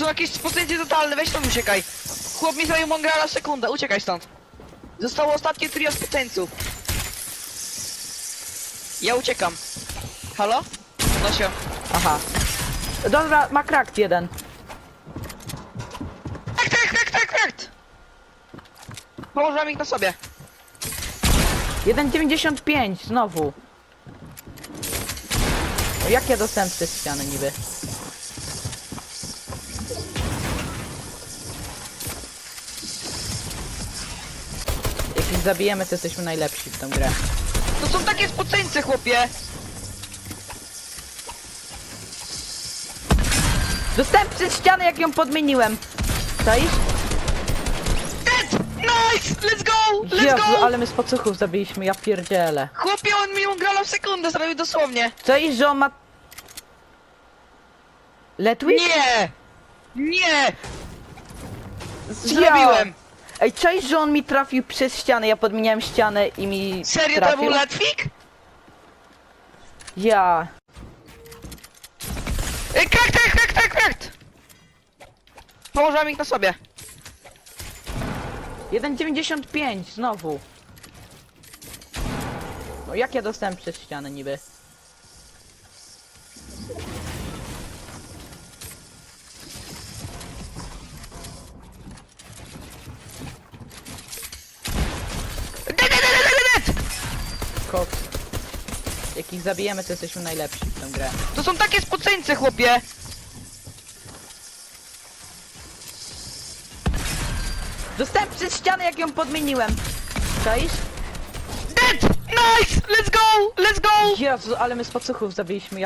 są jakieś spoceńce totalne, weź tam uciekaj. Chłop mi zrobił mongrala sekundę, uciekaj stąd. Zostało ostatnie trio spoceńców. Ja uciekam. Halo? No się. Aha. Dobra, ma krakt jeden. Tak, tak, tak, tak, tak! Ich na sobie. 1,95 znowu. No jak ja dostałem przez ścianę niby? Ich zabijemy, to jesteśmy najlepsi w tę grę. To są takie spoceńce, chłopie! Dostałem przez ścianę, jak ją podmieniłem. Czaisz? Dead! Nice! Let's go! Let's Jezu, go! ale my z pocuchów zabiliśmy, ja pierdzielę. Chłopie, on mi mongrala w sekundę zrobił dosłownie. Czaisz, że on ma... Letwick? Nie! Nie! Zrobiłem! Ej, czaisz, że on mi trafił przez ścianę, ja podmieniałem ścianę i mi Serio to trafił? był Letwik? Ja... Ej, krakt, krakt, krakt, krakt, krakt! Położyłem ich na sobie. 1,95 znowu. No jak ja dostałem przez ścianę niby? Dead, dead, dead, dead, dead! Koks. Jak ich zabijemy, to jesteśmy najlepsi w tę grę. To są takie spoceńce, chłopie! Dostałem przez ścianę, jak ją podmieniłem. Czaisz? Dead! Nice! Let's go! Let's go! Jezu, ale my z pacuchów zabiliśmy,